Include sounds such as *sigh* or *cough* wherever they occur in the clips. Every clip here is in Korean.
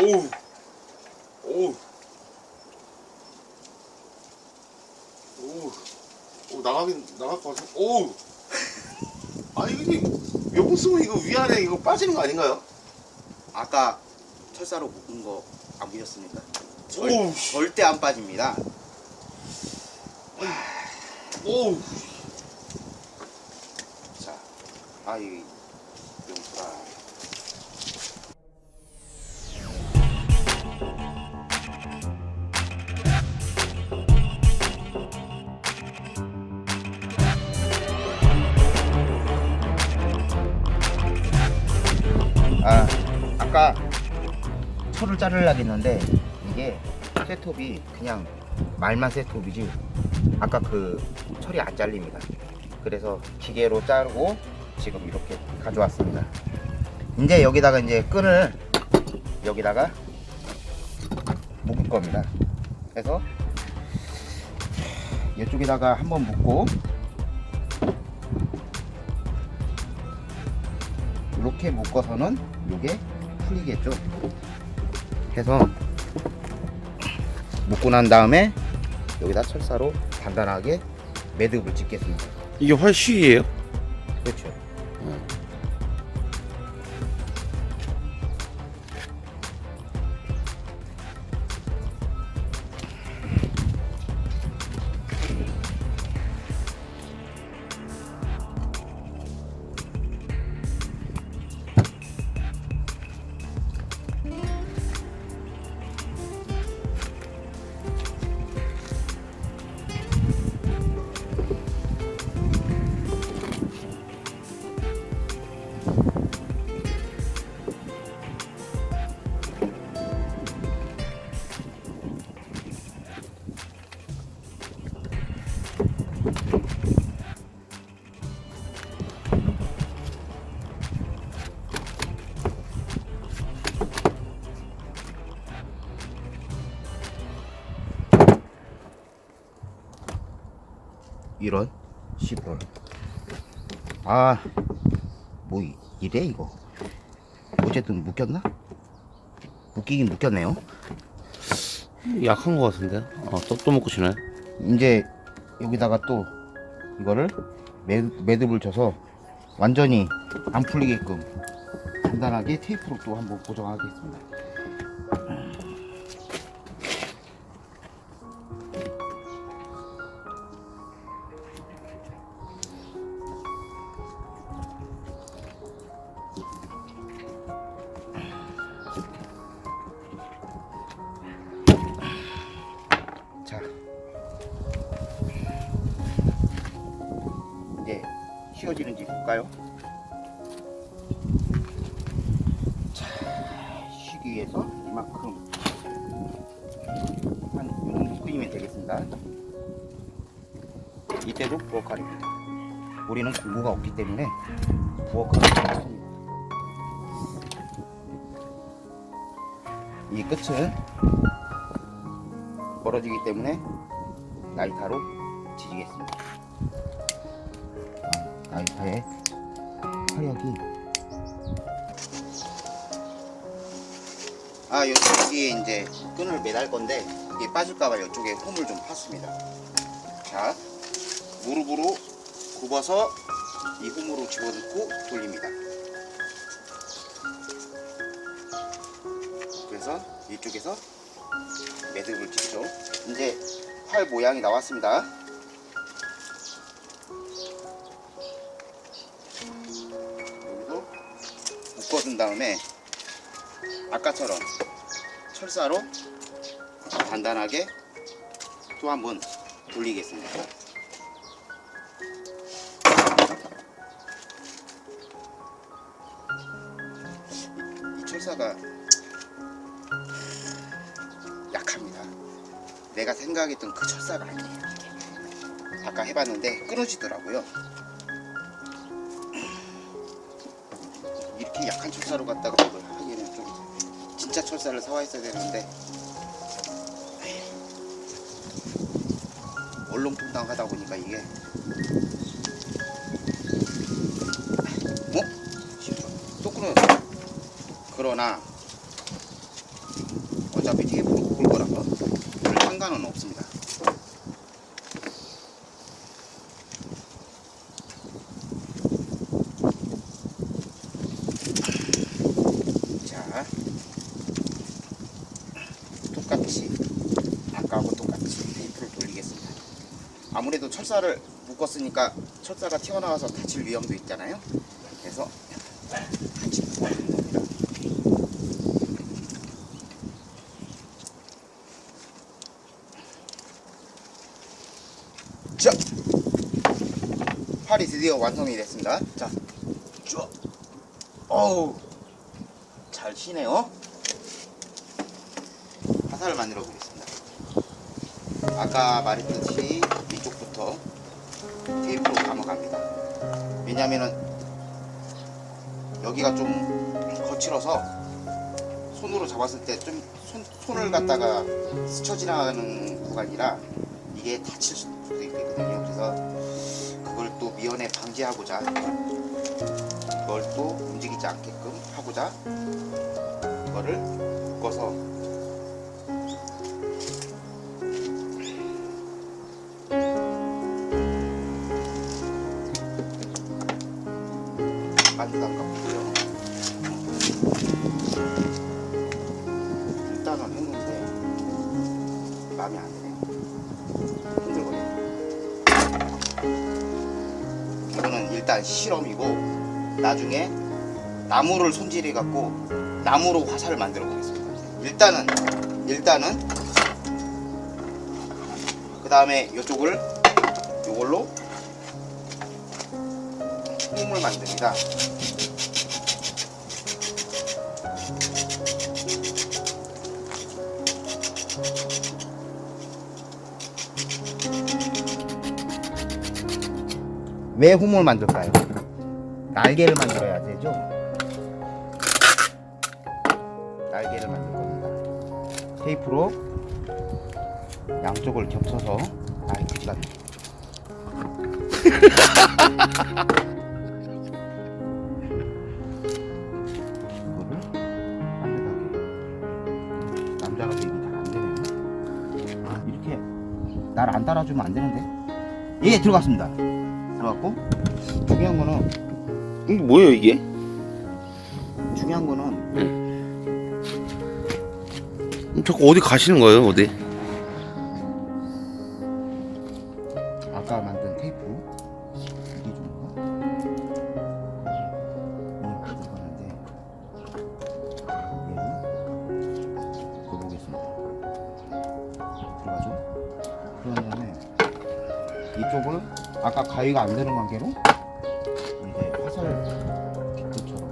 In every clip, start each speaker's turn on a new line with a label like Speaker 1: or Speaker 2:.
Speaker 1: 오우. 오우. 오우. 오, 나가긴, 나갈 것 같아. 오우. 아니, 이게, 요거 쓰면 이거 위아래 이거 빠지는 거 아닌가요?
Speaker 2: 아까 철사로 묶은 거 안 보셨습니까? 절,
Speaker 1: 오우.
Speaker 2: 절대 안 빠집니다.
Speaker 1: 오우.
Speaker 2: 자, 아이 용수라. 아까 철을 자르려고 했는데 이게 셋톱이 그냥 말만 셋톱이지 아까 그 철이 안 잘립니다. 그래서 기계로 자르고 지금 이렇게 가져왔습니다. 이제 여기다가 이제 끈을 여기다가 묶을 겁니다. 그래서 이쪽에다가 한번 묶고 이렇게 묶어서는 이게 풀리겠죠. 그래서 묶고 난 다음에 여기다 철사로 단단하게 매듭을 짓겠습니다.
Speaker 3: 이게 활쉬예요?
Speaker 2: 그렇죠. 이 시골. 아, 뭐 이- 이래 이거. 어쨌든 묶였나? 묶이긴 묶였네요.
Speaker 3: 약한 것 같은데? 어, 또, 또 먹고 치네.
Speaker 2: 이제 여기다가 또 이거를 매, 매듭을 쳐서 완전히 안 풀리게끔 간단하게 테이프로 또 한번 고정하겠습니다. 휘어지는지 볼까요? 자, 쉬기 위해서 이만큼 한 이 정도 끓이면 되겠습니다. 이때도 부엌칼입니다. 우리는 공구가 없기 때문에 부엌칼을 없습니다. 이 끝은 벌어지기 때문에 나이타로 지지겠습니다. 아, 나이타의 화력이 아 여기에 이제 끈을 매달 건데 이게 빠질까봐 이쪽에 홈을 좀 팠습니다. 자 무릎으로 굽어서 이 홈으로 집어넣고 돌립니다. 그래서 이쪽에서 매듭을 짓죠. 이제 활 모양이 나왔습니다. 묶어준 다음에 아까처럼 철사로 단단하게 또 한 번 돌리겠습니다. 이, 이 철사가 약합니다. 내가 생각했던 그 철사가 아니에요. 아까 해봤는데 끊어지더라고요. 이렇게 약한 철사로 갖다가 이걸 하기에는 좀 진짜 철사를 사와 있어야 되는데. 얼렁뚱땅 하다 보니까 이게 아무래도 철사를 묶었으니까 철사가 튀어나와서 다칠 위험도 있잖아요. 그래서 같이 묶어주는 겁니다. 자, 팔이 드디어 완성이 됐습니다. 자, 쭉. 어우, 잘 쉬네요. 화살을 만들어 보겠습니다. 아까 말했듯이 왜냐면은 여기가 좀 거칠어서 손으로 잡았을 때 좀 손을 갖다가 스쳐 지나가는 구간이라 이게 다칠 수도 있거든요. 그래서 그걸 또 미연에 방지하고자 이걸 또 움직이지 않게끔 하고자 이거를 묶어서 마음에 안 드네요. 힘들거든요. 이거는 일단 실험이고 나중에 나무를 손질해 갖고 나무로 화살을 만들어 보겠습니다. 일단은 일단은 그 다음에 이쪽을 이걸로 홈을 만듭니다. 왜 홈을 만들까요? 날개를 만들어야 되죠. 날개를 만들 겁니다. 테이프로 양쪽을 겹쳐서 아이 그지가 이거를 안되게 남자라서 이게 잘 안 되네요. 아, 이렇게 날 안 따라주면 안 되는데. 예 들어갔습니다. 들어갔고 중요한 거는
Speaker 3: 이게 뭐예요 이게?
Speaker 2: 중요한 거는
Speaker 3: 음, 자꾸 어디 가시는 거예요 어디?
Speaker 2: 아까 만든 테이프 이게 좋은가? 오늘 가져가는데 얘를 넣어보겠습니다 들어가죠? 그런 다음에 이쪽을 아까 가위가 안 되는 관계로 이제 화살 비트처럼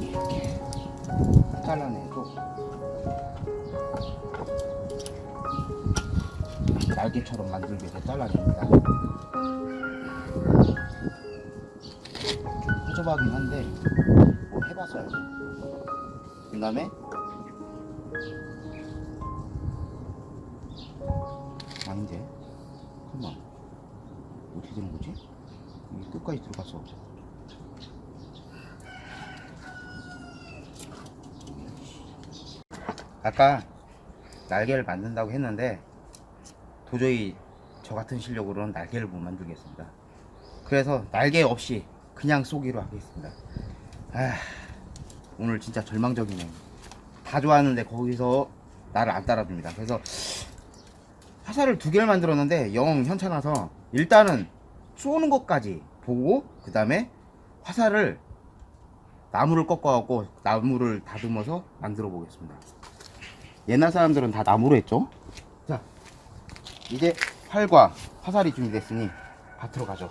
Speaker 2: 이렇게 잘라내고 날개처럼 만들기 위해서 잘라냅니다. 좀 허접하긴 한데 뭐 해봤어요. 그 다음에 아닌데 잠깐만 어떻게 되는 거지? 이게 끝까지 들어갔어 아까 날개를 만든다고 했는데 도저히 저 같은 실력으로는 날개를 못 만들겠습니다. 그래서 날개 없이 그냥 쏘기로 하겠습니다. 아, 오늘 진짜 절망적이네요. 다 좋아하는데 거기서 나를 안 따라줍니다. 그래서 화살을 두 개를 만들었는데 영 현찮아서 일단은 쏘는 것까지 보고 그 다음에 화살을 나무를 꺾어갖고 나무를 다듬어서 만들어 보겠습니다. 옛날 사람들은 다 나무로 했죠. 자, 이제 활과 화살이 준비됐으니 밭으로 가죠.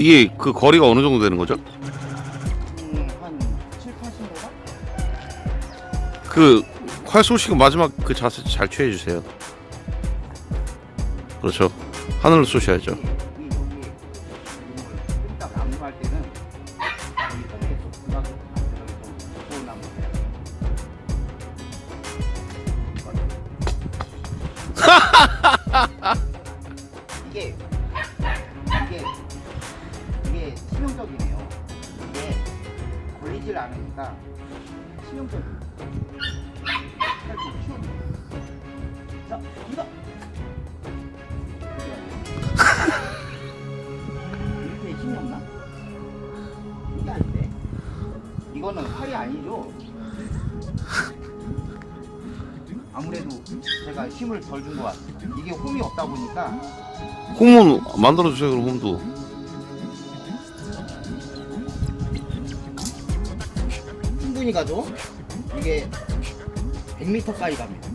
Speaker 3: 이게 그 거리가 어느 정도 되는 거죠?
Speaker 2: 음, 한 7, 80m?
Speaker 3: 그 활 쏘시고 마지막 그 자세 잘 취해 주세요. 그렇죠. 하늘로 쏘셔야죠.
Speaker 2: 이 여기 이걸 딱 나무할 때는 이 홈에 쏙 들어가서 만들어서 좋은 나무 *laughs* 이게 이게 치명적이네요. 이게 걸리질 않으니까 치명적이에요. 살짝 치워. 자, 갑니다. *laughs* 이렇게 힘이 없나? 이게 아닌데. 이거는 활이 아니죠. 아무래도 제가 힘을 덜 준 것 같습니다. 이게 홈이 없다 보니까
Speaker 3: 홈은 만들어 주세요. 그럼 홈도.
Speaker 2: 가죠. 이게 100m까지 갑니다.